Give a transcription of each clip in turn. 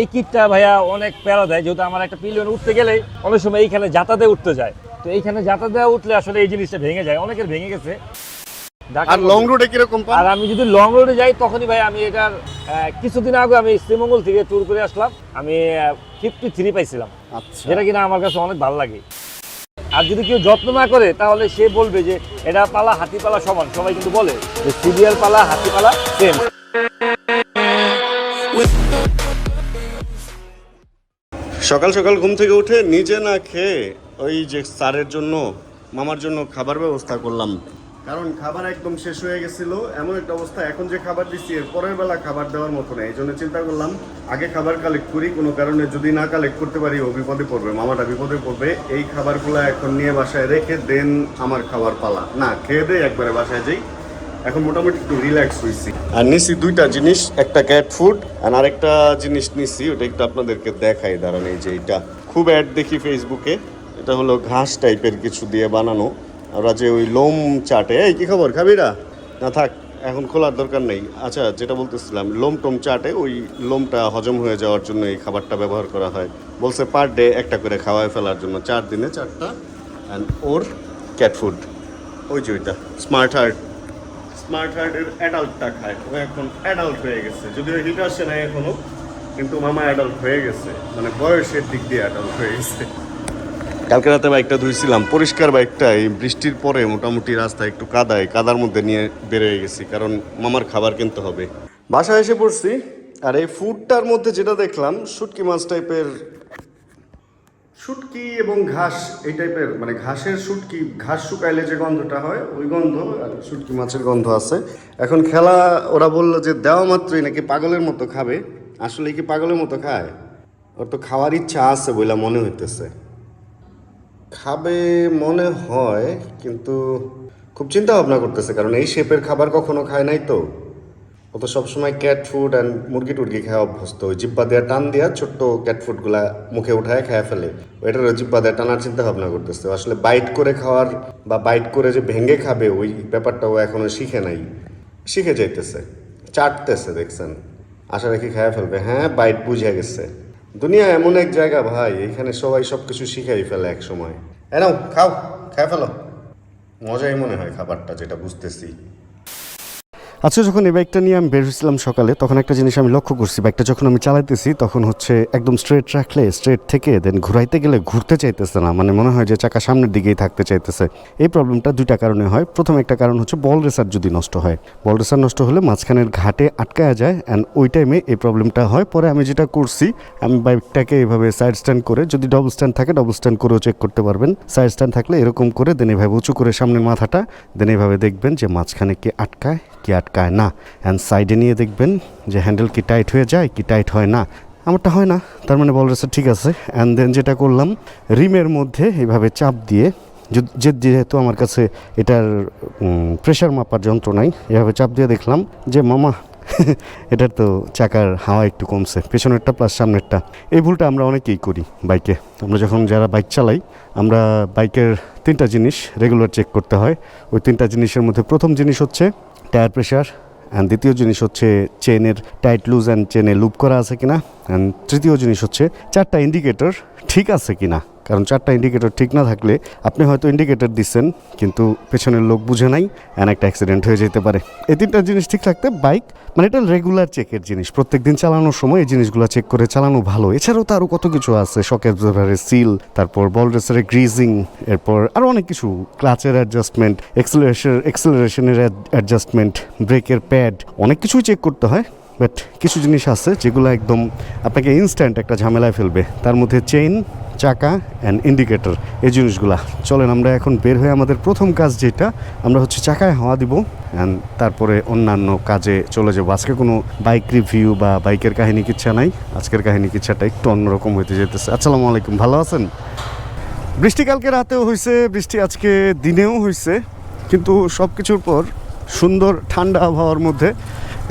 এই কিটটা ভাইয়া অনেক প্যারা দেয় যেহেতু আমার একটা পিলিয়ন উঠতে গেলে অনেক সময় এইখানে যাতাতে উঠতে যায়। তো এইখানে যাতাতে উঠলে আসলে এই জিনিসটা ভেঙে যায় অনেকের ভেঙে গেছে। আর লং রুটে কীরকম আর আমি যদি লং রোডে যাই তখনই ভাই আমি এটার কিছুদিন আগে আমি শ্রীমঙ্গল থেকে ট্যুর করে আসলাম। আমি ফিফটি থ্রি পাইছিলাম আচ্ছা। যেটা কিনা আমার কাছে অনেক ভালো লাগে। আর যদি কেউ যত্ন না করে তাহলে সে বলবে যে এটা পালা হাতি পালা সমান। সবাই কিন্তু বলে যে সিরিয়াল পালা হাতি পালা সেম সকাল সকাল ঘুম থেকে উঠে নিজে না খেয়ে ওই যে স্যারের জন্য, মামার জন্য খাবার ব্যবস্থা করলাম। কারণ খাবার একদম শেষ হয়ে গেছিল, এমন একটা অবস্থা। এখন যে খাবার দিচ্ছি এর পরের বেলা খাবার দেওয়ার মতো নেই। এই জন্য চিন্তা করলাম, আগে খাবার কালেক্ট করি, কোনো কারণে যদি না কালেক্ট করতে পারি, ও বিপদে পড়বে, মামাটা বিপদে পড়বে। এই খাবারগুলো এখন নিয়ে বাসায় রেখে দেন আমার খাবার পালা। না, খেয়ে দিয়ে একবারে বাসায় যাই। এখন মোটামুটি একটু রিল্যাক্স হয়েছি আর নিছি দুইটা জিনিস, একটা ক্যাট ফুড আর আরেকটা জিনিস নিছি, ওটা একটু আপনাদেরকে দেখাই, দাঁড়ান এই যে এটা খুব অ্যাড দেখি ফেসবুকে এটা হলো ঘাস টাইপের কিছু দিয়ে বানানো। ওরা যে ওই লোম চাটে, এই কি খবর খাবিরা না থাক, এখন খোলার দরকার নেই। আচ্ছা যেটা বলতেছিলাম, লোম টোম চাটে, ওই লোমটা হজম হয়ে যাওয়ার জন্য এই খাবারটা ব্যবহার করা হয়। বলছে পার ডে একটা করে খাওয়ায় ফেলার জন্য, চার দিনে চারটা অ্যান্ড ওর ক্যাট ফুড ওই যে ওইটা স্মার্ট হার্ট স্মার্ট হার্টের অ্যাডাল্টটা খায়। ও এখন অ্যাডাল্ট হয়ে গেছে। যদিও হিট আসছে না এখনও, কিন্তু মামা অ্যাডাল্ট হয়ে গেছে। মানে বয়সের দিক দিয়ে অ্যাডাল্ট হয়ে গেছে। কালকে রাতে বাইকটা ধুইছিলাম। পরিষ্কার বাইকটা, এই বৃষ্টির পরে মোটামুটি রাস্তা একটু কাদায়, কাদার মধ্যে নিয়ে বেরোয় গেছি, কারণ মামার খাবার কিনতে হবে। বাসায় এসে পড়ছি, আর এই ফুডটার মধ্যে যেটা দেখলাম, শুটকি মাছ টাইপের শুটকি এবং ঘাস, এই টাইপের মানে ঘাসের শুটকি, ঘাস শুকাইলে যে গন্ধটা হয়, ওই গন্ধ আর শুটকি মাছের গন্ধ আছে। এখন খেলা, ওরা বলল যে দেওয়া মাত্রই নাকি পাগলের মতো খাবে। আসলে কি পাগলের মতো খায়? ওর তো খাওয়ার ইচ্ছা আছে বলে মনে হইতেছে। খাবে মনে হয়, কিন্তু খুব চিন্তা ভাবনা করতেছে, কারণ এই শেপের খাবার কখনো খায় নাই তো। ও তো সবসময় ক্যাট ফুড অ্যান্ড মুরগি টুরগি খাওয়া অভ্যস্ত। ওই জিব্বা দেওয়া টান দেওয়া ছোট্ট ক্যাট ফুডগুলা মুখে উঠায় খায় ফেলে। ওইটার ওই জিব্বা দেওয়া টানার চিন্তা ভাবনা করতেছে। আসলে বাইট করে খাওয়ার বা বাইট করে যে ভেঙে খাবে, ওই ব্যাপারটা ও এখনও শিখে নাই। শিখে যাইতেছে। চাটতেছে, দেখছেন? আশা রাখি খায় ফেলবে। হ্যাঁ বাইট বুঝে গেছে। দুনিয়া এমন এক জায়গা ভাই এখানে সবাই সব কিছু শিখাই ফেলে এক সময় এনাও খাও খায় ফেলো। মজাই মনে হয় খাবারটা, যেটা বুঝতেছি। আচ্ছা যখন এই বাইকটা নিয়ে আমি বের হয়েছিলাম সকালে, তখন একটা জিনিস আমি লক্ষ্য করছি। বাইকটা যখন আমি চালাইতেছি, তখন হচ্ছে একদম স্ট্রেট রাখলে স্ট্রেট থেকে দেন ঘুরাইতে গেলে ঘুরতে চাইতেছে না। মানে মনে হয় যে চাকা সামনের দিকেই থাকতে চাইতেছে। এই প্রবলেমটা দুইটা কারণে হয়। প্রথম একটা কারণ হচ্ছে বল রেসার যদি নষ্ট হয়। বল রেসার নষ্ট হলে মাঝখানের ঘাটে আটকায়া যায় অ্যান্ড ওই টাইমে এই প্রবলেমটা হয়। পরে আমি যেটা করছি, আমি বাইকটাকে এইভাবে সাইড স্ট্যান্ড করে, যদি ডবল স্ট্যান্ড থাকে ডবল স্ট্যান্ড করেও চেক করতে পারবেন। সাইড স্ট্যান্ড থাকলে এরকম করে দেন এইভাবে উঁচু করে সামনের মাথাটা দেন এইভাবে দেখবেন যে মাঝখানে কে আটকায়। কি আটকায় না? অ্যান্ড সাইডে নিয়ে দেখবেন যে হ্যান্ডেল কি টাইট হয়ে যায়, কি টাইট হয় না। আমারটা হয় না, তার মানে বল রেসার ঠিক আছে। অ্যান্ড দেন যেটা করলাম, রিমের মধ্যে এইভাবে চাপ দিয়ে যে- যেহেতু আমার কাছে এটার প্রেশার মাপার যন্ত্র নাই, এভাবে চাপ দিয়ে দেখলাম যে, মামা, এটার তো চাকার হাওয়া একটু কমছে, পেছনেরটা প্লাস সামনেরটা। এই ভুলটা আমরা অনেকেই করি বাইকে আমরা যখন যারা বাইক চালাই, আমরা বাইকের তিনটা জিনিস রেগুলার চেক করতে হয়। ওই তিনটা জিনিসের মধ্যে প্রথম জিনিস হচ্ছে টায়ার প্রেশার অ্যান্ড দ্বিতীয় জিনিস হচ্ছে চেনের টাইট লুজ অ্যান্ড চেনে লুপ করা আছে কিনা? তৃতীয় জিনিস হচ্ছে, চারটা ইন্ডিকেটর ঠিক আছে কি না কারণ চারটা ইন্ডিকেটর ঠিক না থাকলে আপনি হয়তো ইন্ডিকেটর দিচ্ছেন, কিন্তু পেছনের লোক বুঝে নাই অ্যান্ড একটা অ্যাক্সিডেন্ট হয়ে যেতে পারে। এই তিনটা জিনিস ঠিক থাকতে বাইক মানে এটা রেগুলার চেকের জিনিস। প্রত্যেক দিন চালানোর সময় এই জিনিসগুলো চেক করে চালানো ভালো। এছাড়াও তো আরও কত কিছু আছে শক অ্যাবজর্ভারের সিল তারপর বল রেসারের গ্রিজিং এরপর আরও অনেক কিছু। ক্লাচের অ্যাডজাস্টমেন্ট এক্সেলারেশন এক্সেলারেশনের অ্যাডজাস্টমেন্ট ব্রেকের প্যাড অনেক কিছুই চেক করতে হয়। বাট কিছু জিনিস আছে যেগুলো একদম আপনাকে ইনস্ট্যান্ট একটা ঝামেলায় ফেলবে। তার মধ্যে চেইন চাকা অ্যান্ড ইন্ডিকেটর এই জিনিসগুলা। চলেন আমরা এখন বের হয়ে আমাদের প্রথম কাজ যেটা, আমরা হচ্ছে চাকায় হাওয়া দিব অ্যান্ড তারপরে অন্যান্য কাজে চলে যাব। আজকে কোনো বাইক রিভিউ বা বাইকের কাহিনী কিচ্ছা নাই, আজকের কাহিনী কিচ্ছাটা একটু অন্যরকম হইতে যেতেছে। আসসালামু আলাইকুম, ভালো আছেন? বৃষ্টি কালকে রাতেও হয়েছে বৃষ্টি আজকে দিনেও হয়েছে কিন্তু সব কিছুর পর সুন্দর ঠান্ডা আবহাওয়ার মধ্যে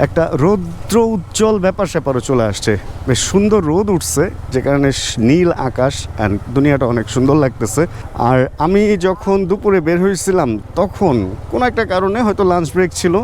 একটা রৌদ্র উজ্জ্বল ব্যাপার স্যাপারও চলে আসছে। বেশ সুন্দর রোদ উঠছে, যে কারণে নীল আকাশ অ্যান্ড দুনিয়াটা অনেক সুন্দর লাগতেছে। আর আমি যখন দুপুরে বের হয়েছিলাম, তখন কোনো একটা কারণে হয়তো লাঞ্চ ব্রেক ছিল।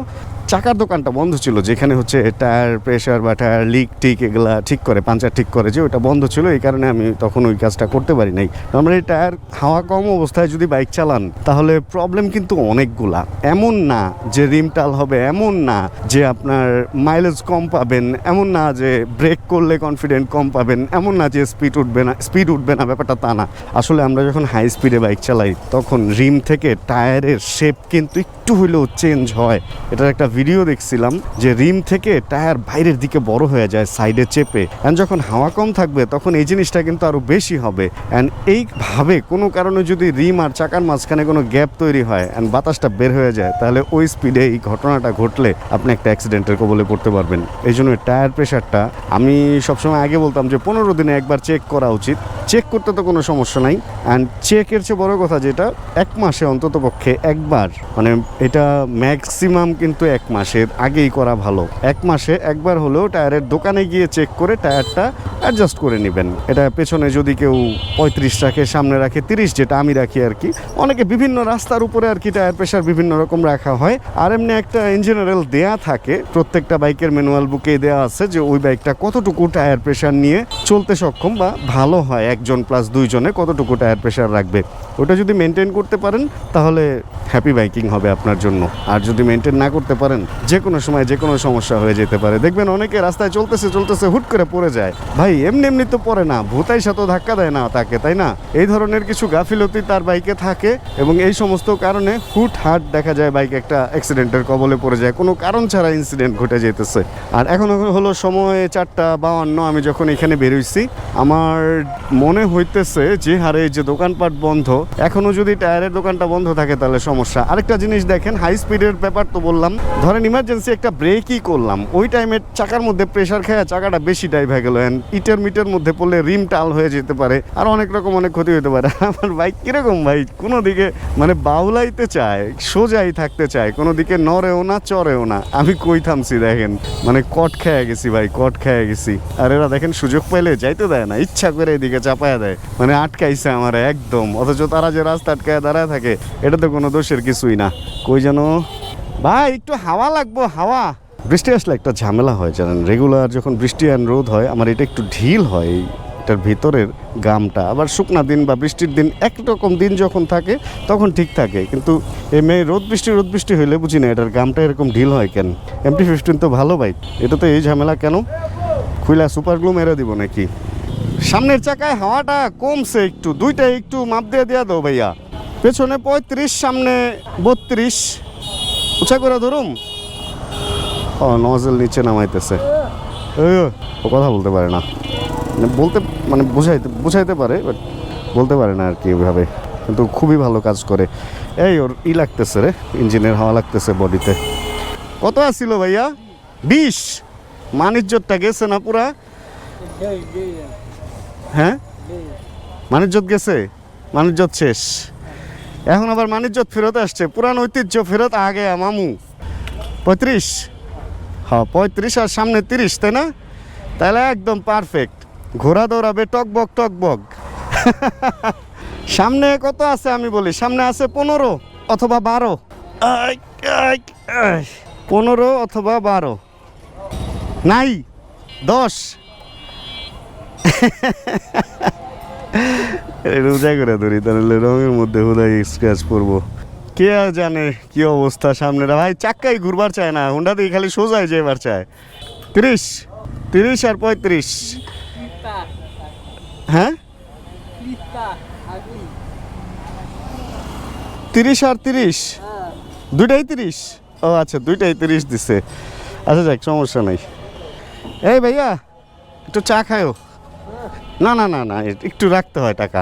চাকার দোকানটা বন্ধ ছিল, যেখানে হচ্ছে টায়ার প্রেশার বা টায়ার লিক টিক এগুলা ঠিক করে, পাঞ্চার ঠিক করে যে ওটা বন্ধ ছিল, এই কারণে আমি তখন ওই কাজটা করতে পারি নাই। নর্মালি টায়ার হাওয়া কম অবস্থায় যদি বাইক চালান, তাহলে প্রবলেম কিন্তু অনেকগুলা। এমন না যে রিম টাল হবে, এমন না যে আপনার মাইলেজ কম পাবেন, এমন না যে ব্রেক করলে কনফিডেন্ট কম পাবেন, এমন না যে স্পিড উঠবে না স্পিড উঠবে না, ব্যাপারটা তা না। আসলে আমরা যখন হাই স্পিডে বাইক চালাই, তখন রিম থেকে টায়ারের শেপ কিন্তু একটু হইলেও চেঞ্জ হয়। এটার একটা ভিডিও দেখছিলাম যে রিম থেকে টায়ার বাইরের দিকে বড় হয়ে যায় সাইডে চেপে। অ্যান্ড যখন হাওয়া কম থাকবে, তখন এই জিনিসটা কিন্তু আরও বেশি হবে। অ্যান্ড এইভাবে কোনো কারণে যদি রিম আর চাকার মাঝখানে কোনো গ্যাপ তৈরি হয় অ্যান্ড বাতাসটা বের হয়ে যায়, তাহলে ওই স্পিডে এই ঘটনাটা ঘটলে আপনি একটা অ্যাক্সিডেন্টের কবলে পড়তে পারবেন। এই জন্য টায়ার প্রেশারটা আমি সবসময় আগে বলতাম যে পনেরো দিনে একবার চেক করা উচিত। চেক করতে তো কোনো সমস্যা নাই। অ্যান্ড চেকের চেয়ে বড় কথা যেটা, এক মাসে অন্তত পক্ষে একবার মানে এটা ম্যাক্সিমাম কিন্তু এক মাসের আগেই করা ভালো। এক মাসে একবার হলেও টায়ারের দোকানে গিয়ে চেক করে টায়ারটা অ্যাডজাস্ট করে নেবেন। এটা পেছনে যদি কেউ পঁয়ত্রিশ রাখে, সামনে রাখে, তিরিশ যেটা আমি রাখি আর কি, অনেকে বিভিন্ন রাস্তার উপরে আর কি টায়ার প্রেশার বিভিন্ন রকম রাখা হয়। আর এমনি একটা ইন জেনারেল দেয়া থাকে, প্রত্যেকটা বাইকের ম্যানুয়াল বুকে দেওয়া আছে যে ওই বাইকটা কতটুকু টায়ার প্রেশার নিয়ে চলতে সক্ষম বা ভালো হয়, একজন প্লাস দুইজনে কতটুকু টায়ার প্রেশার রাখবে। ওটা যদি মেনটেন করতে পারেন, তাহলে হ্যাপি বাইকিং হবে আপনার জন্য। আর যদি মেনটেন না করতে পারেন যে কোনো সময় যে কোনো সমস্যা হয়ে যেতে পারে। দেখবেন অনেকে রাস্তায় চলতেছে চলতেছে, হুট করে পড়ে যায়। ভাই, এমনি এমনি তো পড়ে না। ভূতাই সাথে ধাক্কা দেয় না তাকে, তাই না? এই ধরনের কিছু গাফিলতি তার বাইকে থাকে এবং এই সমস্ত কারণে হুট হাট দেখা যায় বাইক একটা অ্যাক্সিডেন্টের কবলে পড়ে যায়। কোনো কারণ ছাড়া ইনসিডেন্ট ঘটে যেতেছে। আর এখন হলো সময় চারটা বাউান্ন। আমি যখন এখানে বেরোইছি, আমার মনে হইতেছে যে হারে যে দোকানপাট বন্ধ। এখনও যদি টায়ারের দোকানটা বন্ধ থাকে তাহলে সমস্যা। আরেকটা জিনিস দেখেন হাই স্পিডের ব্যাপার তো বললাম। ধরেন ইমার্জেন্সি একটা ব্রেকই করলাম, ওই টাইমে চাকার মধ্যে প্রেশার খেয়ে চাকাটা বেশি ডাইভ হয়ে গেল ইটের মিটের মধ্যে পড়লে রিম টাল হয়ে যেতে পারে আর অনেক রকম অনেক ক্ষতি হতে পারে। আমার বাইক কীরকম ভাই? কোনো দিকে মানে বাউলাইতে চায়, সোজাই থাকতে চায়, কোনো দিকে নড়েও না, চড়েও না। আমি কই থামছি দেখেন? মানে কট খেয়ে গেছি ভাই, কট খেয়ে গেছি। আর এরা দেখেন সুযোগ পাইলে যাইতে দেয় না, ইচ্ছা করে এদিকে চাপায়া দেয়। মানে আটকাইছে আমার একদম, অথচ তারা যে রাস্তা আটকায় দাঁড়ায় থাকে, এটা তো কোনো দোষের কিছুই না। কই যেন ভাই, একটু হাওয়া লাগবো, হাওয়া। বৃষ্টি আসলে একটা ঝামেলা হয়, জানেন। রেগুলার যখন বৃষ্টি আর রোদ হয়, আমার এটা একটু ঢিল হয়, এটার ভিতরের গামটা। আবার শুকনা দিন বা বৃষ্টির দিন একরকম দিন যখন থাকে, তখন ঠিক থাকে। কিন্তু এই মে রোদ বৃষ্টি রোদ বৃষ্টি হইলে বুঝি না এটার গামটা এরকম ঢিল হয় কেন? এমটি ফিফটিন তো ভালো বাইক এটা তো এই ঝামেলা কেন? খুইলা সুপার গ্লু মেরে দিব নাকি? সামনের চাকায় হাওয়াটা কমছে একটু। দুইটা একটু মাপ দিয়ে দেওয়া দাও ভাইয়া। পেছনে পঁয়ত্রিশ, সামনে বত্রিশ। উঁচা করে ধরুম? ও নজল নিচে নামাইতেছে। ও কথা বলতে পারে না। মানে বলতে মানে বুঝাইতে বুঝাইতে পারে বাট বলতে পারে না আর কি ওইভাবে। কিন্তু খুবই ভালো কাজ করে। এই ওর ই লাগতেছে রে ইঞ্জিনের হাওয়া লাগতেছে বডিতে। কত আসছিল ভাইয়া? বিশ! মানিজ্যতটা গেছে না পুরা? হ্যাঁ? মানিজ্যত গেছে? মানিজ্যত শেষ। এখন আবার মানিজ্যত ফেরত আসছে। পুরান ঐতিহ্য ফেরত আগে মামু। পঁয়ত্রিশ। হ্যাঁ পঁয়ত্রিশ আর সামনে তিরিশ তাই না? তাহলে একদম পারফেক্ট ঘোরা দৌড়াবে টকবক টকবক সামনে কত আছে আমি বলি? সামনে আছে পনেরো অথবা বারো। পনেরো অথবা বারো। নাই দশ। রোজা করে ধরি, তাহলে রঙের মধ্যে হুদাই স্ক্র্যাচ পড়ব কে জানে কি অবস্থা সামনেটা? ভাই চাক্কাই ঘুরবার চায় না হুন্ডা দিয়ে খালি সোজাই যেবার চায়। তিরিশ তিরিশ আর পঁয়ত্রিশ। হ্যাঁ? তিরিশ আর তিরিশ? দুইটাই তিরিশ? ও আচ্ছা দুইটাই তিরিশ দিছে। আচ্ছা যাক, সমস্যা নাই। এই ভাইয়া, একটু চা খায়ও না না না না একটু রাখতে হয় টাকা।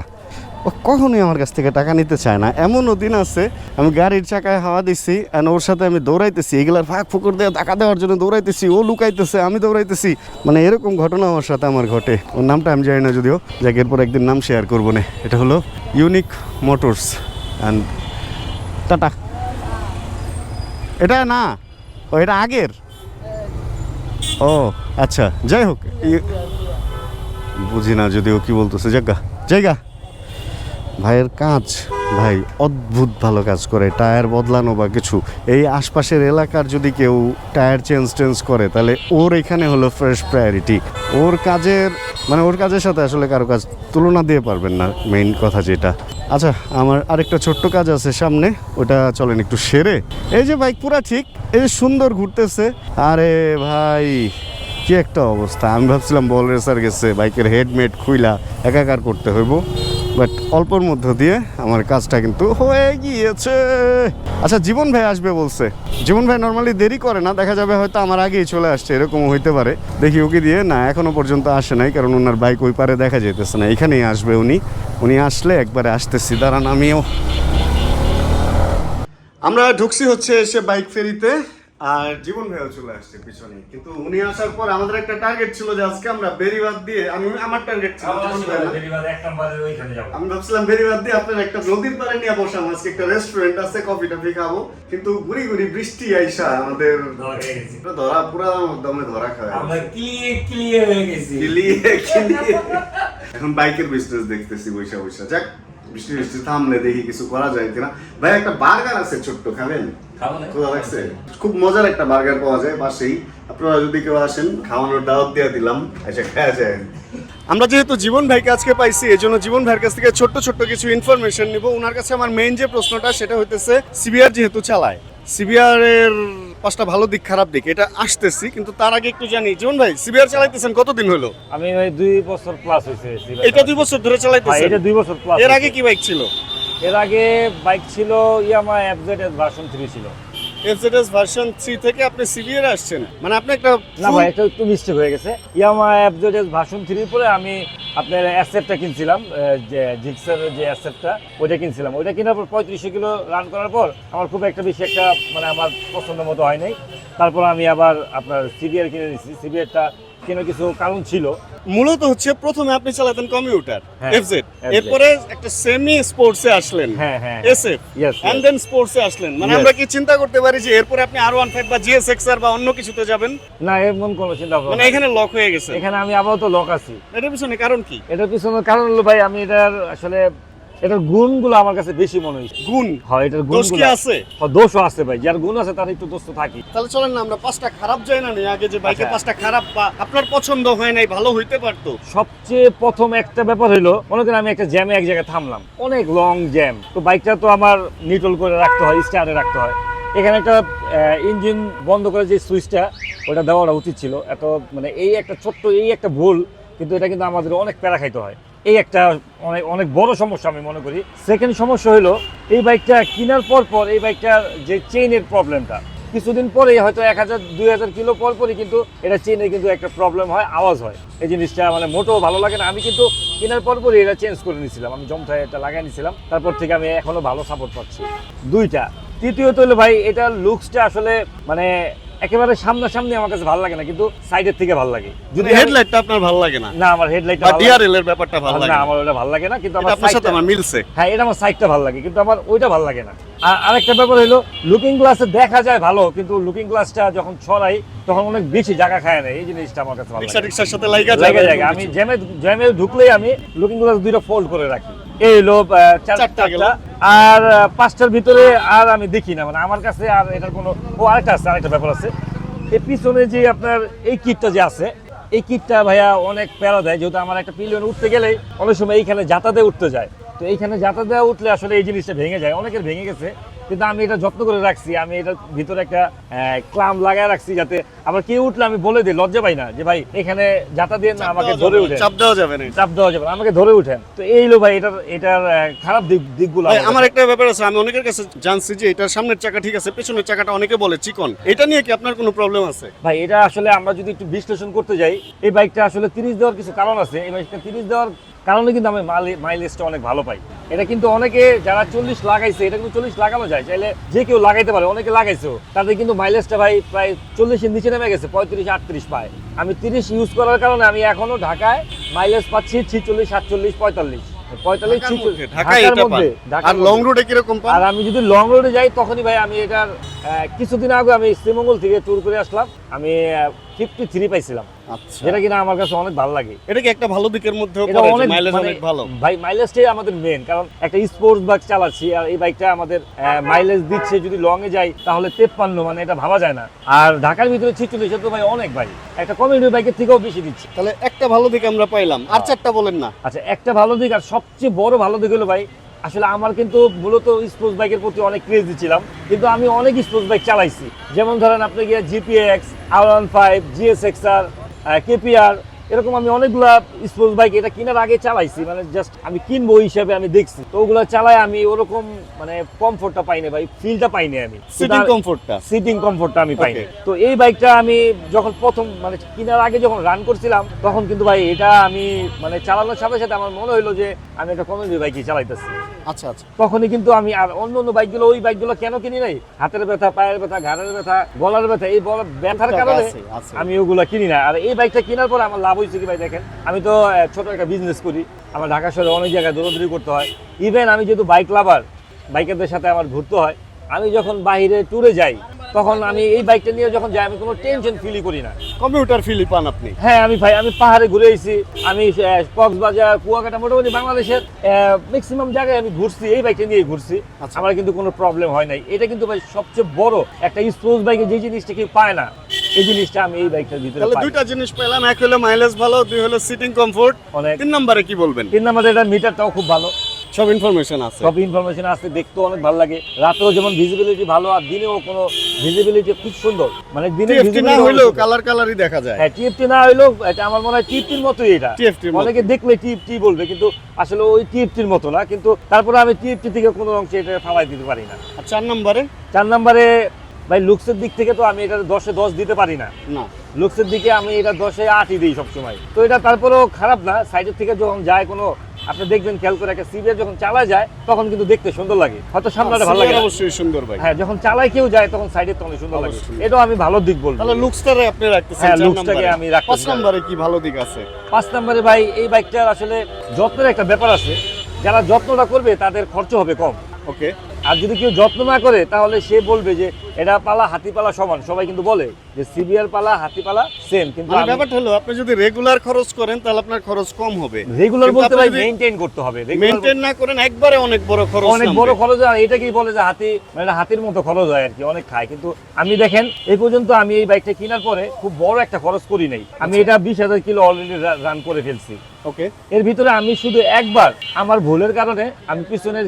ও কখনোই আমার কাছ থেকে টাকা নিতে চায় না। এমনও দিন আছে, আমি গাড়ির চাকায় হাওয়া দিছি অ্যান্ড ওর সাথে আমি দৌড়াইতেছি, এগুলার ফাঁক ফুকুর দিয়ে টাকা দেওয়ার জন্য দৌড়াইতেছি, ও লুকাইতেছে, আমি দৌড়াইতেছি। মানে এরকম ঘটনা আমার সাথে আমার ঘটে। ওর নামটা আমি জানি না যদিও, যাকে, এরপর একদিন নাম শেয়ার করব না। এটা হলো ইউনিক মোটরস অ্যান্ড টাটা এটা না, ও, এটা আগের? ও আচ্ছা যাই হোক বুঝি না যদিও কি বলতেছে। জায়গা জায়গা। ভাইয়ের কাজ, ভাই, অদ্ভুত ভালো কাজ করে। টায়ার বদলানো বা কিছু। এই আশপাশের এলাকার যদি কেউ টায়ার চেঞ্জ টেঞ্জ করে, তাহলে ওর এখানে হলো ফ্রেশ প্রায়োরিটি ওর কাজের মানে ওর কাজের সাথে আসলে কারও কাজ তুলনা দিয়ে পারবেন না মেইন কথা যেটা। আচ্ছা আমার আরেকটা ছোট্ট কাজ আছে সামনে। ওটা চলেন একটু সেরে। এই যে বাইক পুরা ঠিক। এই যে সুন্দর ঘুরতেছে। আরে ভাই কি একটা অবস্থা? আমি ভাবছিলাম বল রেসার গেছে, বাইকের হেডমেট খুইলা একাকার করতে হইব। বাট অল্পর মধ্য দিয়ে আমার কাজটা কিন্তু হয়ে গিয়েছে। আচ্ছা জীবন ভাই আসবে বলছে। জীবন ভাই নর্মালি দেরি করে না, দেখা যাবে হয়তো আমার আগেই চলে আসছে, এরকমও হইতে পারে। দেখি ওকে দিয়ে, না, এখনও পর্যন্ত আসে নাই, কারণ ওনার বাইক ওই পারে দেখা যেতেছে না। এখানেই আসবে উনি। উনি আসলে একবারে আসতেছি, দাঁড়ান, আমিও। আমরা ঢুকছি হচ্ছে এসে বাইক ফেরিতে। আর জীবন ভাইও চলে আসছে পিছনে। কিন্তু উনি আসার পর আমাদের একটা টার্গেট ছিল যে আজকে আমরা বেরিবাদ দিয়ে আমি আমার টার্গেট ছিল আমি ভাবছিলাম বেরিবাদ দিয়ে আপনার একটা নদীর পাড়ে নিয়ে বসাম আজকে একটা রেস্টুরেন্ট আছে কফি টফি খাব। কিন্তু ঘুরি ঘুরি বৃষ্টি আইসা আমাদের। ধরা পুরা দমে ধরা খায় আমরা ক্লিয়ে ক্লিয়ে হয়ে গেছি। কিলিয়ে কিলিয়ে। এখন বাইকের বিজনেস দেখতেছি বৈশা বৈশা। যাক বৃষ্টি বৃষ্টি থামলে দেখি কিছু করা যায় কিনা। ভাই একটা বার্গার আছে ছোট্ট খাবেন? খাব লাগছে। খুব মজার একটা বার্গার পাওয়া যায় পাশেই। আপনারা যদি কেউ আসেন খাওয়ানোর দাওয়াত দিয়ে দিলাম আচ্ছা খাওয়া যায়। আমরা যেহেতু জীবন ভাইকে আজকে পাইছি এই জন্য জীবন ভাইয়ের কাছ থেকে ছোট্ট ছোট্ট কিছু ইনফরমেশন নিব। ওনার কাছে আমার মেইন যে প্রশ্নটা সেটা হইতেছে সিবিআর যেহেতু চালায় সিবিআর এর পাঁচটা ভালো দিক খারাপ দিক এটা আসতেছি কিন্তু তার আগে একটু জানি জীবন ভাই সিবিআর চালাইতেছেন কতদিন হলো? আমি ওই দুই বছর প্লাস হয়েছে এটা দুই বছর ধরে হ্যাঁ, চালাইতেছেন? এটা দুই বছর প্লাস এর আগে কি বাইক ছিল? এর আগে বাইক ছিল Yamaha FZ S version three ছিল। এফজেডএস ভার্সন 3 থেকে আপনি সিবিআর আসছেন? মানে আপনি একটা না ভাই এটা একটু মিস্টেক হয়ে গেছে। ইয়ামা এফজেড এস ভার্সন থ্রির পরে আমি আপনার অ্যাসেটটা কিনছিলাম যে জিক্সের যে অ্যাসেটটা ওইটা কিনছিলাম। ওইটা কেনার পর পঁয়ত্রিশশো কিলো রান করার পর আমার খুব একটা বেশি একটা মানে আমার পছন্দ মতো হয় নাই। তারপর আমি আবার আপনার সিবিআর কিনে নিয়েছি সিবিআরটা কেনার কিছু কারণ ছিল? মূলত হচ্ছে প্রথমে আপনি চালাতেন কমিউটার হ্যাঁ, এফজেড এরপরে একটা সেমি স্পোর্টসে আসলেন হ্যাঁ হ্যাঁ। এসএফ এন্ড দেন স্পোর্টসে আসলেন। মানে আমরা কি চিন্তা করতে পারি যে এরপরে আপনি আর ওয়ান ফাইভ বা জিএসএক্সআর বা অন্য কিছুতে যাবেন? না এমন কোনো চিন্তা মানে এখানে লক হয়ে গেছে। এখানে আমি আপাতত লক আছি। এটার পিছনে কারণ কি? এটার পিছনে কারণ হলো ভাই আমি এটার আসলে এটার গুণগুলো আমার কাছে বেশি মনে হয়েছে। গুণ? হয় এটার দোষ কি আছে? হ্যাঁ, দোষও আছে ভাই। যার গুণ আছে তার একটু দোষ থাকি। তাহলে চলেন না আমরা পাঁচটা খারাপ যাই না নেই আগে যে বাইকে আচ্ছা। পাঁচটা খারাপ বা আপনার পছন্দ হয় নাই ভালো হইতে পারতো। সবচেয়ে প্রথম একটা ব্যাপার হলো মনে করেন আমি একটা জ্যামে এক জায়গায় থামলাম। অনেক লং জ্যাম তো বাইকটা তো আমার নিটল করে রাখতে হয় স্টার্টে রাখতে হয়। এখানে একটা ইঞ্জিন বন্ধ করে যে সুইচটা ওটা দেওয়াটা উচিত ছিল। এত মানে এই একটা ছোট্ট এই একটা ভুল কিন্তু এটা কিন্তু আমাদের অনেক প্যারা খাইতে হয়। এই একটা অনেক অনেক বড় সমস্যা আমি মনে করি। সেকেন্ড সমস্যা হলো, এই বাইকটা কেনার পর পর, এই বাইকটার যে চেইনের প্রবলেমটা কিছুদিন পরে হয়তো এক হাজার, দুই হাজার কিলো পর পরই কিন্তু এটা চেনে কিন্তু একটা প্রবলেম হয়, আওয়াজ হয়। এই জিনিসটা মানে মোটেও ভালো লাগে না। আমি কিন্তু কেনার পর পরই এটা চেঞ্জ করে নিয়েছিলাম আমি জমথায় এটা লাগাই নিয়েছিলাম তারপর থেকে আমি এখনও ভালো সাপোর্ট পাচ্ছি। দুইটা। তৃতীয়ত হলো ভাই এটার লুকসটা আসলে মানে একেবারে সামনাসামনি আমার কাছে ভালো লাগে না কিন্তু সাইডের থেকে ভালো লাগে। যদি হেডলাইটটা আপনার ভালো লাগে না? না আমার হেডলাইট বা ডিআরএল এর ব্যাপারটা ভালো লাগে না আমার ওটা ভালো লাগে না কিন্তু আমার আপনার সাথে আমার মিলছে। হ্যাঁ এটা আমার সাইডটা ভালো লাগে কিন্তু আমার ওইটা ভালো লাগে না। আর আরেকটা ব্যাপার হলো লুকিং গ্লাসে দেখা যায় ভালো কিন্তু লুকিং গ্লাসটা যখন ছড়াই তখন অনেক বেশি জায়গা খায় না এই জিনিসটা আমার কাছে ভালো রিক্সা লাগে রিক্সার সাথে লাগে জায়গা আমি জ্যামে জ্যামে ঢুকলেই আমি লুকিং গ্লাস দুইটা ফোল্ড করে রাখি। এই হলো চারটা। আর পাঁচটার ভিতরে আর আমি দেখি না মানে আমার কাছে আর এটার কোনো ও আরেকটা আছে আরেকটা ব্যাপার আছে। এই পিছনে যে আপনার এই কিটটা যে আছে এই কিটটা ভাইয়া অনেক প্যারা দেয় যেহেতু আমার একটা পিলিয়ন উঠতে গেলে অনেক সময় এইখানে যাতাতে উঠতে যায়। তো এইখানে যাতাতে উঠলে আসলে এই জিনিসটা ভেঙে যায় অনেকের ভেঙে গেছে। কিন্তু আমি এটা যত্ন করে রাখছি আমি এটার ভিতরে একটা ক্লাম লাগায় রাখছি যাতে আবার কেউ উঠলে আমি বলে দিই লজ্জা পাই না যে ভাই এখানে যাতা দিয়ে না আমাকে ধরে উঠে চাপ দেওয়া যাবে না। চাপ দেওয়া যাবে আমাকে ধরে উঠেন। তো এই লো ভাই এটার এটার খারাপ দিক দিকগুলো আমার একটা ব্যাপার আছে আমি অনেকের কাছে জানছি যে এটার সামনের চাকা ঠিক আছে পেছনের চাকাটা অনেকে বলে চিকন। এটা নিয়ে কি আপনার কোনো প্রবলেম আছে? ভাই এটা আসলে আমরা যদি একটু বিশ্লেষণ করতে যাই এই বাইকটা আসলে তিরিশ দেওয়ার কিছু কারণ আছে এই বাইকটা তিরিশ দেওয়ার কারণে কিন্তু আমি মাইলেজটা অনেক ভালো পাই। এটা কিন্তু অনেকে যারা চল্লিশ লাগাইছে এটা কিন্তু চল্লিশ লাগানো যায়। চাইলে যে কেউ লাগাইতে পারে অনেকে লাগাইছেও তাদের কিন্তু মাইলেজটা ভাই প্রায় চল্লিশের নিচে নেমে গেছে পঁয়ত্রিশ আটত্রিশ পায়। আমি তিরিশ ইউজ করার কারণে আমি এখনও ঢাকায় মাইলেজ পাচ্ছি ছিচল্লিশ সাতচল্লিশ পঁয়তাল্লিশ। পঁয়তাল্লিশ ঢাকার মধ্যে, আর লং রুটে কীরকম আর আমি যদি লং রোডে যাই তখনই ভাই আমি এটার কিছুদিন আগে আমি শ্রীমঙ্গল থেকে ট্যুর করে আসলাম। আমি ফিফটি থ্রি পাইছিলাম। আচ্ছা। যেটা কিনা আমার কাছে অনেক ভালো লাগে। এটা কি একটা ভালো দিকের অনেক মাইলেজ অনেক ভালো। ভাই মাইলেজটাই আমাদের মেন কারণ একটা স্পোর্টস বাইক চালাচ্ছি আর এই বাইকটা আমাদের মাইলেজ দিচ্ছে যদি লং এ যাই তাহলে তেপ্পান্ন মানে এটা ভাবা যায় না। আর ঢাকার ভিতরে ছিচল্লিশ তো ভাই অনেক ভাই একটা কমিউনিটি বাইকের থেকেও বেশি দিচ্ছে। তাহলে একটা ভালো দিক আমরা পাইলাম। আর চারটা বলেন না। আচ্ছা একটা ভালো দিক আর সবচেয়ে বড় ভালো দিক হলো ভাই আসলে আমার কিন্তু মূলত স্পোর্টস বাইকের প্রতি অনেক ক্রেজ ছিলাম কিন্তু আমি অনেক স্পোর্টস বাইক চালাইছি। যেমন ধরেন আপনি গিয়ে GPX R one five GSX R KPR এরকম আমি অনেকগুলা স্পোর্টস বাইক এটা কেনার আগে চালাইছি মানে জাস্ট আমি কিনবো হিসাবে আমি দেখছি। তো ওগুলো চালাই আমি ওরকম মানে কমফোর্টটা পাইনি ভাই ফিলটা পাইনি আমি। সিটিং কমফোর্টটা সিটিং কমফোর্টটা আমি পাইনি. তো এই বাইকটা আমি যখন প্রথম মানে কেনার আগে যখন রান করছিলাম তখন কিন্তু ভাই এটা আমি মানে চালানোর সাথে সাথে আমার মনে হইল যে আমি একটা কমেডি বাইকই চালাইতেছি। আচ্ছা আচ্ছা। তখনই কিন্তু আমি আর অন্য অন্য বাইকগুলো ওই বাইকগুলো কেন কিনি নাই? হাতের ব্যথা পায়ের ব্যথা ঘাড়ের ব্যথা গলার ব্যথা এই ব্যথার কারণে। আমি ওগুলো কিনি না আর এই বাইকটা কেনার পর আমার লাভ হয়েছে কি ভাই দেখেন? আমি তো ছোট একটা বিজনেস করি। আমার ঢাকা শহরে অনেক জায়গায় দৌড়দৌড়ি করতে হয়। ইভেন আমি যেহেতু বাইক লাভার বাইকারদের সাথে আমার ঘুরতে হয় আমি যখন বাইরে ট্যুরে যাই তখন আমি এই বাইকটা নিয়ে যখন যাই আমি কোনো টেনশন ফিলই করি না। কম্পিউটার ফিলি পান আপনি? হ্যাঁ আমি ভাই আমি পাহাড়ে ঘুরে এসেছি। আমি কক্সবাজার কুয়াকাটা মোটামুটি বাংলাদেশের ম্যাক্সিমাম জায়গায় আমি ঘুরছি এই বাইকটা নিয়ে ঘুরছি। আচ্ছা। আমার কিন্তু কোনো প্রবলেম হয় নাই। এটা কিন্তু ভাই সবচেয়ে বড় একটা স্পোর্টস বাইকে যে জিনিসটা কেউ পায় না। এই জিনিসটা আমি এই বাইকটার ভিতরে তাহলে দুইটা জিনিস পেলাম এক হলো মাইলেজ ভালো দুই হলো সিটিং কমফোর্ট অনেক। তিন নম্বরে কি বলবেন? তিন নম্বরে এটা মিটারটাও খুব ভালো। সব ইনফরমেশন আছে। সব ইনফরমেশন আসতে দেখতেও অনেক ভালো লাগে। রাতেও যেমন ভিজিবিলিটি ভালো আর দিনেও কোনো ভিজিবিলিটি খুব সুন্দর। মানে দিনে টিএফটি না হইলেও কালার কালারই দেখা যায়। হ্যাঁ টিএফটি না হইলেও এটা আমার মনে হয় টিএফটির মতোই এটা। মতো। অনেকে দেখলে টিএফটি বলবে কিন্তু আসলে ওই টিএফটির মতো না। কিন্তু তারপরে আমি টিএফটি থেকে কোনো অংশে এটা ফালাই দিতে পারি না। আর চার নম্বরে? চার নম্বরে ভাই লুকসের দিক থেকে তো আমি এটা দশে দশ দিতে পারি না। লুকসের দিকে আমি এটা দশে আটই দিই সবসময়। তো এটা তারপরেও খারাপ না সাইডের থেকে যখন যায় কোনো আপনি দেখবেন খেয়াল করে একটা সিবিআর যখন চালা যায় তখন কিন্তু দেখতে সুন্দর লাগে। হয়তো সামনেটা ভালো লাগে অবশ্যই সুন্দর ভাই। হ্যাঁ যখন চালায় কেউ যায় তখন সাইডে তখন সুন্দর লাগে। এটাও আমি ভালো দিক বলব। তাহলে লুকসটারে আপনি রাখতেছেন হ্যাঁ, লুকসটাকে আমি রাখতেছি। পাঁচ নম্বরে কি ভালো দিক আছে? পাঁচ নম্বরে ভাই এই বাইকটার আসলে যত্নের একটা ব্যাপার আছে। যারা যত্নটা করবে তাদের খরচ হবে কম। ওকে আর যদি কেউ যত্ন না করে তাহলে সে বলবে যে এটা পালা হাতি পালা সমান। সবাই কিন্তু বলে যে সিবিআর পালা হাতি পালা সেম কিন্তু মানে ব্যাপারটা হলো আপনি যদি রেগুলার খরচ করেন তাহলে আপনার খরচ কম হবে। রেগুলার বলতে ভাই মেইনটেইন করতে হবে। মেনটেন না করেন একবারে অনেক বড় খরচ অনেক বড় খরচ হয় এটা কি বলে যে হাতি মানে হাতির মতো খরচ হয় আর কি অনেক খায়। কিন্তু আমি দেখেন এই পর্যন্ত আমি এই বাইকটা কেনার পরে খুব বড় একটা খরচ করি নাই। আমি আচ্ছা। এটা বিশ হাজার কিলো অলরেডি রান করে ফেলছি। ওকে এর ভিতরে আমি শুধু একবার আমার ভুলের কারণে আমি পিছনের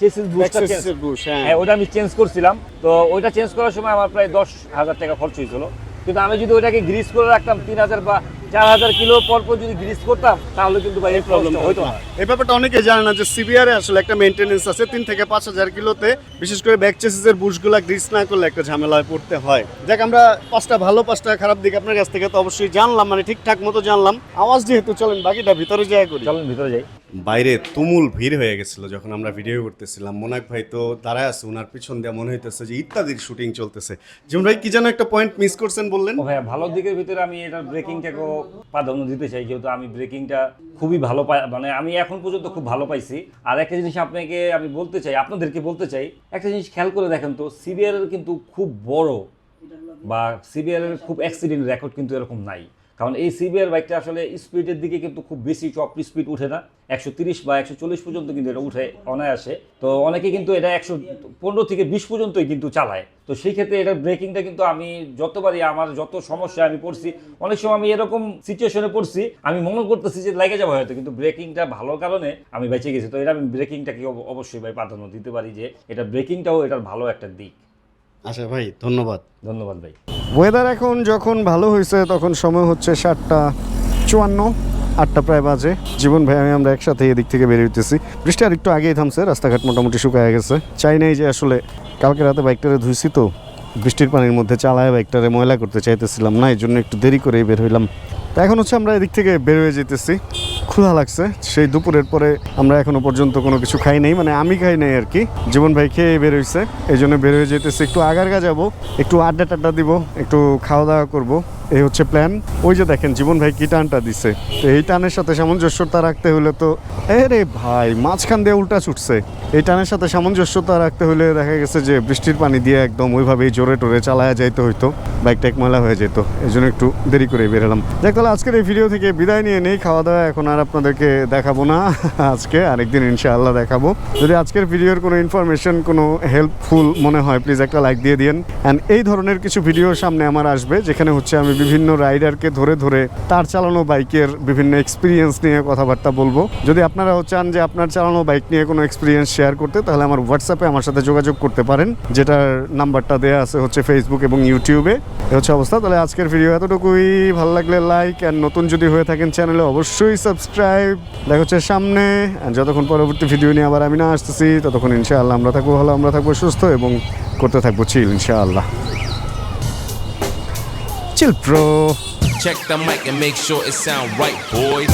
চেসিস বুস্টার এক্সেসের বুশ হ্যাঁ। হ্যাঁ ওটা আমি চেঞ্জ করছিলাম। তো ওইটা চেঞ্জ করার সময় আমার প্রায় দশ হাজার টাকা খরচ হয়েছিল। কিন্তু আমি যদি ওটাকে গ্রিস করে রাখতাম তিন হাজার বা চার হাজার কিলো পর পর যদি গ্রিস করতাম তাহলে কিন্তু ভাই এই প্রবলেম হতো না। এই ব্যাপারটা অনেকে জানে না যে সিবিআর এ আসলে একটা মেইনটেনেন্স আছে তিন থেকে পাঁচ হাজার কিলোতে বিশেষ করে ব্যাক চেসিসের বুশগুলা গ্রিস না করলে একটা ঝামেলায় পড়তে হয়। দেখ আমরা পাঁচটা ভালো পাঁচটা খারাপ দিক আপনার কাছ থেকে তো অবশ্যই জানলাম মানে ঠিকঠাক মতো জানলাম। আওয়াজ যেহেতু চলেন বাকিটা ভিতরে যাই করি। চলেন ভিতরে যাই। বাইরে তুমুল ভিড় হয়ে গেছিল যখন আমরা ভিডিও করতেছিলাম। মোনাক ভাই তো দাঁড়ায় আছে ওনার পিছন দিয়ে মনে হইতেছে যে ইত্যাদির শুটিং চলতেছে। যেমন ভাই কি যেন একটা পয়েন্ট মিস করছেন বললেন। ও ভাইয়া ভালো দিকের ভিতরে আমি এটার ব্রেকিংটাকেও প্রাধান্য দিতে চাই, যেহেতু আমি ব্রেকিংটা খুবই ভালো পাই মানে আমি এখন পর্যন্ত খুব ভালো পাইছি। আর একটা জিনিস আপনাকে আমি বলতে চাই, আপনাদেরকে বলতে চাই, একটা জিনিস খেয়াল করে দেখেন তো সিবিআর কিন্তু খুব বড় বা সিবিআর খুব অ্যাক্সিডেন্ট রেকর্ড কিন্তু এরকম নাই। কারণ এই সিবিআর বাইকটা আসলে স্পিডের দিকে কিন্তু খুব বেশি চপ স্পিড উঠে না। একশো তিরিশ বা একশো চল্লিশ পর্যন্ত কিন্তু এটা উঠে অনায়াসে। তো অনেকে কিন্তু এটা একশো পনেরো থেকে বিশ পর্যন্তই কিন্তু চালায়। তো সেই ক্ষেত্রে এটার ব্রেকিংটা কিন্তু আমি যতবারই আমার যত সমস্যা আমি পড়ছি, অনেক সময় আমি এরকম সিচুয়েশনে পড়ছি, আমি মনে করতেছি যে লেগে যাব হয়তো, কিন্তু ব্রেকিংটা ভালো কারণে আমি বেঁচে গেছি। তো এটা আমি ব্রেকিংটাকে অব- অবশ্যই ভাই প্রাধান্য দিতে পারি যে এটা ব্রেকিংটাও এটার ভালো একটা দিক। আচ্ছা ভাই ধন্যবাদ। ধন্যবাদ ভাই। ওয়েদার এখন যখন ভালো হয়েছে তখন সময় হচ্ছে সাতটা চুয়ান্ন আটটা প্রায় বাজে। জীবন ভাই আমি আমরা একসাথে এদিক থেকে বেরিয়ে হইতেছি। বৃষ্টি আর একটু আগেই থামছে রাস্তাঘাট মোটামুটি শুকায় গেছে। চাই নাই যে আসলে কালকে রাতে বাইকটারে ধুইছি তো বৃষ্টির পানির মধ্যে চালায় বাইকটারে ময়লা করতে চাইতেছিলাম না এই জন্য একটু দেরি করেই বের হইলাম। তো এখন হচ্ছে আমরা এদিক থেকে বের হয়ে যেতেছি। ক্ষুধা লাগছে। সেই দুপুরের পরে আমরা এখনও পর্যন্ত কোনো কিছু খাই নাই। মানে আমি খাই নাই আর কি। জীবন ভাই খেয়ে বের হয়েছে এই জন্য বের হয়ে যেতেছে একটু আগারগা যাব। একটু আড্ডা টাড্ডা দিব। একটু খাওয়া দাওয়া করব। এই হচ্ছে প্ল্যান ওই যে দেখেন, জীবন ভাই কি টানটা দিছে। তো এই টানের সাথে সামঞ্জস্যতা রাখতে হলে তো এ রে ভাই, মাঝখান দিয়ে উল্টা ছুটছে। এই টানের সাথে সামঞ্জস্যতা রাখতে হলে দেখা গেছে যে, বৃষ্টির পানি দিয়ে একদম ওইভাবেই জোরে টোরে চালায়া যাইতে হইতো। বাইক এক ময়লা হয়ে যেত। এই জন্য একটু দেরি করে বেরোলাম দেখ তাহলে আজকের এই ভিডিও থেকে বিদায় নিয়ে নেই। খাওয়া দাওয়া এখন আর আপনাদেরকে দেখাবো না আজকে, আরেকদিন ইনশাআল্লাহ দেখাবো। যদি আজকের ভিডিওর কোনো ইনফরমেশন কোনো হেল্পফুল মনে হয় প্লিজ একটা লাইক দিয়ে দিন অ্যান্ড এই ধরনের কিছু ভিডিও সামনে আমার আসবে, যেখানে হচ্ছে আমি বিভিন্ন রাইডারকে ধরে ধরে তার চালানো বাইকের বিভিন্ন এক্সপিরিয়েন্স নিয়ে কথাবার্তা বলব। যদি আপনারাও চান যে আপনার চালানো বাইক নিয়ে কোনো এক্সপিরিয়েন্স শেয়ার করতে, তাহলে আমার হোয়াটসঅ্যাপে আমার সাথে যোগাযোগ করতে পারেন। যেটার নাম্বারটা দেওয়া আছে হচ্ছে ফেসবুক এবং ইউটিউবে এ হচ্ছে অবস্থা। তাহলে আজকের ভিডিও এতটুকুই। ভালো লাগলে লাইক অ্যান্ড নতুন যদি হয়ে থাকেন চ্যানেলে অবশ্যই সাবস্ক্রাইব দেখা হচ্ছে সামনে যতক্ষণ পরবর্তী ভিডিও নিয়ে আবার আমি না আসতেছি ততক্ষণ ইনশাআল্লাহ আমরা থাকব ভালো আমরা থাকব সুস্থ এবং করতে থাকব চিল ইনশাআল্লাহ chill pro Check the mic and make sure it sound right, boys.